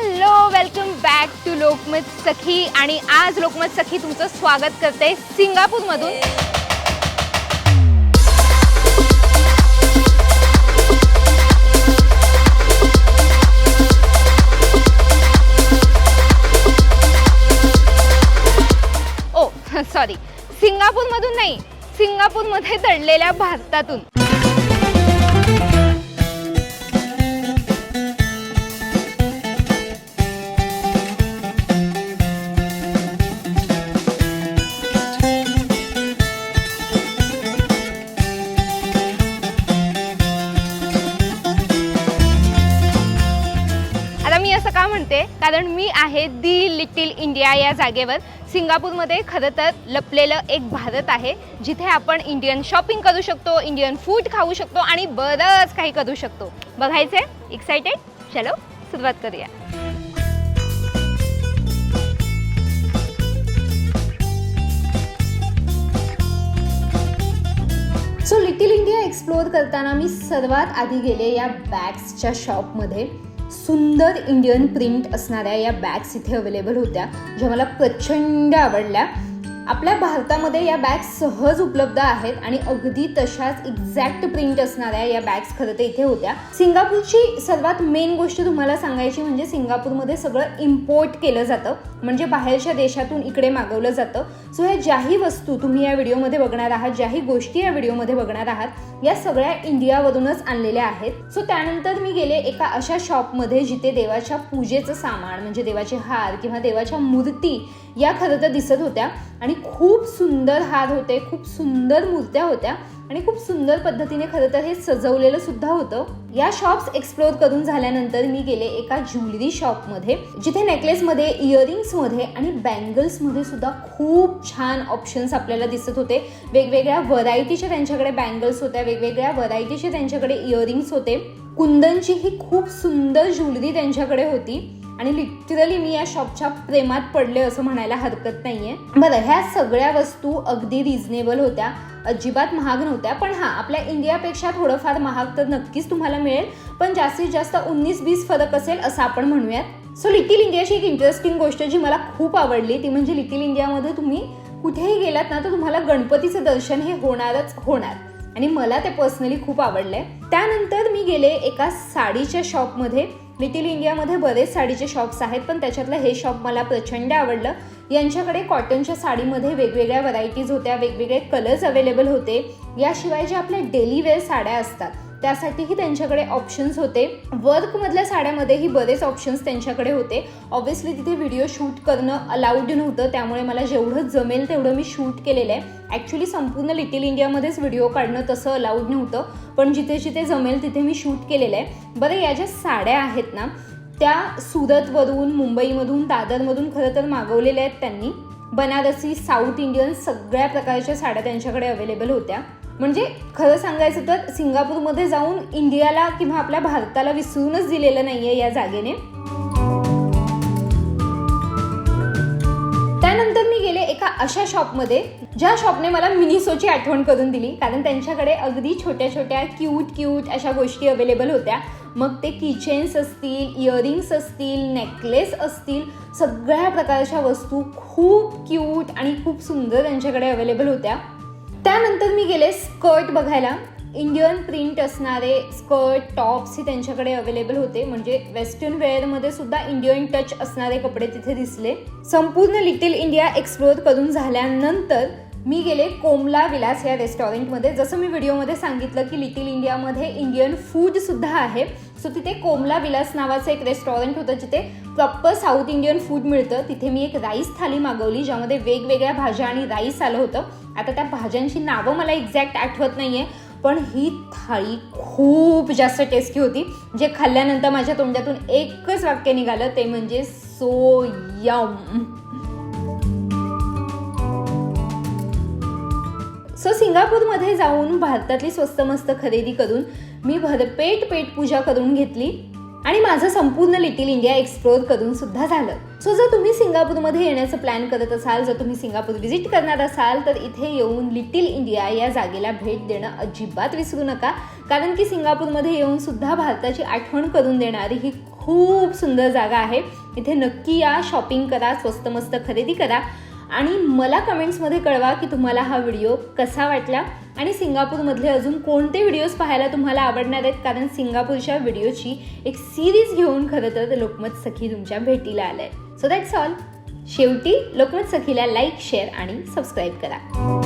Hello welcome back to Lokmat Sakhi आणि आज लोकमत सखी तुमचं स्वागत करते सिंगापूरमधून. Oh, ओ सॉरी सिंगापूरमधून नाही सिंगापूरमध्ये दडलेल्या भारतातून. का म्हणते? कारण मी आहे दी लिटिल इंडिया या जागेवर. सिंगापूरमध्ये खरं तर लपलेलं एक भारत आहे जिथे आपण इंडियन शॉपिंग करू शकतो इंडियन फूड खाऊ शकतो आणि बरंच काही करू शकतो. बघायचे एक्सायटेड चलो सुरुवात करूया. सो लिटिल इंडिया एक्सप्लोअर करताना मी सर्वात आधी गेले या बॅग्सच्या शॉपमध्ये सुंदर इंडियन प्रिंट असणाऱ्या या बॅग्स इथे अवेलेबल होत्या ज्या मला प्रचंड आवडल्या. आपल्या भारतामध्ये या बॅग्स सहज उपलब्ध आहेत आणि अगदी तशाच एक्झॅक्ट प्रिंट असणाऱ्या या बॅग्स खरं तर इथे होत्या. सिंगापूरची सर्वात मेन गोष्ट तुम्हाला सांगायची म्हणजे सिंगापूरमध्ये सगळं इम्पोर्ट केलं जातं. म्हणजे बाहेरच्या देशातून इकडे मागवलं जातं. सो ह्या ज्याही वस्तू तुम्ही या व्हिडिओमध्ये बघणार आहात ज्याही गोष्टी या व्हिडिओमध्ये बघणार आहात या सगळ्या इंडियावरूनच आणलेल्या आहेत. सो त्यानंतर मी गेले एका अशा शॉपमध्ये जिथे देवाच्या पूजेचं सामान म्हणजे देवाचे हार किंवा देवाच्या मूर्ती या खरं तर दिसत होत्या. आणि खूप सुंदर हार होते खूप सुंदर मूर्त्या होत्या आणि खूप सुंदर पद्धतीने खरं तर हे सजवलेलं सुद्धा होतं. या शॉप्स एक्सप्लोअर करून झाल्यानंतर मी गेले एका ज्वेलरी शॉपमध्ये जिथे नेकलेसमध्ये इयरिंग्समध्ये आणि बँगल्समध्ये सुद्धा खूप छान ऑप्शन्स आपल्याला दिसत होते. वेगवेगळ्या व्हरायटीच्या त्यांच्याकडे बँगल्स होत्या वेगवेगळ्या व्हरायटीचे त्यांच्याकडे इयरिंग्स होते. कुंदनची ही खूप सुंदर ज्वेलरी त्यांच्याकडे होती. आणि लिटरली मी या शॉपच्या प्रेमात पडले असं म्हणायला हरकत नाहीये. बरं ह्या सगळ्या वस्तू अगदी रिझनेबल होत्या अजिबात महाग नव्हत्या पण हां आपल्या इंडियापेक्षा थोडंफार महाग तर नक्कीच तुम्हाला मिळेल पण जास्तीत जास्त उन्नीस बीस फरक असेल असं आपण म्हणूयात. सो लिटिल इंडियाची एक इंटरेस्टिंग गोष्ट जी मला खूप आवडली ती म्हणजे लिटिल इंडियामध्ये तुम्ही कुठेही गेलात ना तर तुम्हाला गणपतीचं दर्शन हे होणारच होणार. आणि मला ते पर्सनली खूप आवडलंय. त्यानंतर मी गेले एका साडीच्या शॉपमध्ये. लिटिल इंडियामध्ये बरेच साडीचे शॉप्स आहेत पण त्याच्यातलं हे शॉप मला प्रचंड आवडलं. यांच्याकडे कॉटनच्या साडीमध्ये वेगवेगळ्या व्हरायटीज होत्या वेगवेगळे कलर्स अवेलेबल होते. याशिवाय ज्या आपल्या डेली वेअर साड्या असतात त्यासाठीही त्यांच्याकडे ऑप्शन्स होते. वर्कमधल्या साड्यामध्येही बरेच ऑप्शन्स त्यांच्याकडे होते. ऑब्व्हियसली तिथे व्हिडिओ शूट करणं अलाउड नव्हतं त्यामुळे मला जेवढं जमेल तेवढं मी शूट केलेलं आहे. ॲक्च्युली संपूर्ण लिटिल इंडियामध्येच व्हिडिओ काढणं तसं अलाउड नव्हतं पण जिथे जिथे जमेल तिथे मी शूट केलेलं आहे. बरं या ज्या साड्या आहेत ना त्या सुरतवरून मुंबईमधून दादरमधून खरं तर मागवलेल्या आहेत त्यांनी. बनारसी साऊथ इंडियन सगळ्या प्रकारच्या साड्या त्यांच्याकडे अवेलेबल होत्या. म्हणजे खरं सांगायचं तर सिंगापूरमध्ये जाऊन इंडियाला किंवा आपल्या भारताला विसरूनच दिलेलं नाहीये या जागेने. अशा शॉपमध्ये ज्या शॉपने मला मिनिसोची आठवण करून दिली. कारण त्यांच्याकडे अगदी छोट्या छोट्या क्यूट क्यूट अशा गोष्टी अवेलेबल होत्या. मग ते किचेन्स असतील इयरिंग्स असतील नेकलेस असतील सगळ्या प्रकारच्या वस्तू खूप क्यूट आणि खूप सुंदर त्यांच्याकडे अवेलेबल होत्या. त्यानंतर मी गेले स्कर्ट बघायला. इंडियन प्रिंट असणारे स्कर्ट टॉप्स हे त्यांच्याकडे अवेलेबल होते. म्हणजे वेस्टर्न वेअरमध्ये सुद्धा इंडियन टच असणारे कपडे तिथे दिसले. संपूर्ण लिटिल इंडिया एक्सप्लोअर करून झाल्यानंतर मी गेले कोमला विलास या रेस्टॉरंटमध्ये जसं मी व्हिडिओमध्ये सांगितलं की लिटिल इंडियामध्ये इंडियन फूडसुद्धा आहे. सो तिथे कोमला विलास नावाचं एक रेस्टॉरंट होतं जिथे प्रॉपर साऊथ इंडियन फूड मिळतं. तिथे मी एक राईस थाली मागवली ज्यामध्ये वेगवेगळ्या भाज्या आणि राईस आलं होतं. आता त्या भाज्यांची नावं मला एक्झॅक्ट आठवत नाही आहे पण ही थाळी खूप जास्त टेस्टी होती. जे खाल्ल्यानंतर माझ्या तोंडातून एकच वाक्य निघालं ते म्हणजे सो यम सो सिंगापूरमध्ये जाऊन भारतातली स्वस्त मस्त खरेदी करून मी भरपेट पेट पूजा करून घेतली. आणि माझं संपूर्ण लिटिल इंडिया एक्सप्लोअर करून सुद्धा झालं. सो जर तुम्ही सिंगापूरमध्ये येण्याचं प्लॅन करत असाल जर तुम्ही सिंगापूर व्हिजिट करणार असाल तर इथे येऊन लिटिल इंडिया या जागेला भेट देणं अजिबात विसरू नका. कारण की सिंगापूरमध्ये येऊन सुद्धा भारताची आठवण करून देणारी ही खूप खूप सुंदर जागा आहे. इथे नक्की या शॉपिंग करा स्वस्त मस्त खरेदी करा. आणि मला कमेंट्समध्ये कळवा की तुम्हाला हा व्हिडिओ कसा वाटला आणि सिंगापूरमधले अजून कोणते व्हिडिओज पाहायला तुम्हाला आवडणार आहेत? कारण सिंगापूरच्या व्हिडिओची एक सिरीज घेऊन खरं तर लोकमत सखी तुमच्या भेटीला आलं आहे सो दॅट्स ऑल शेवटी लोकमत सखीला लाईक शेअर आणि सबस्क्राईब करा.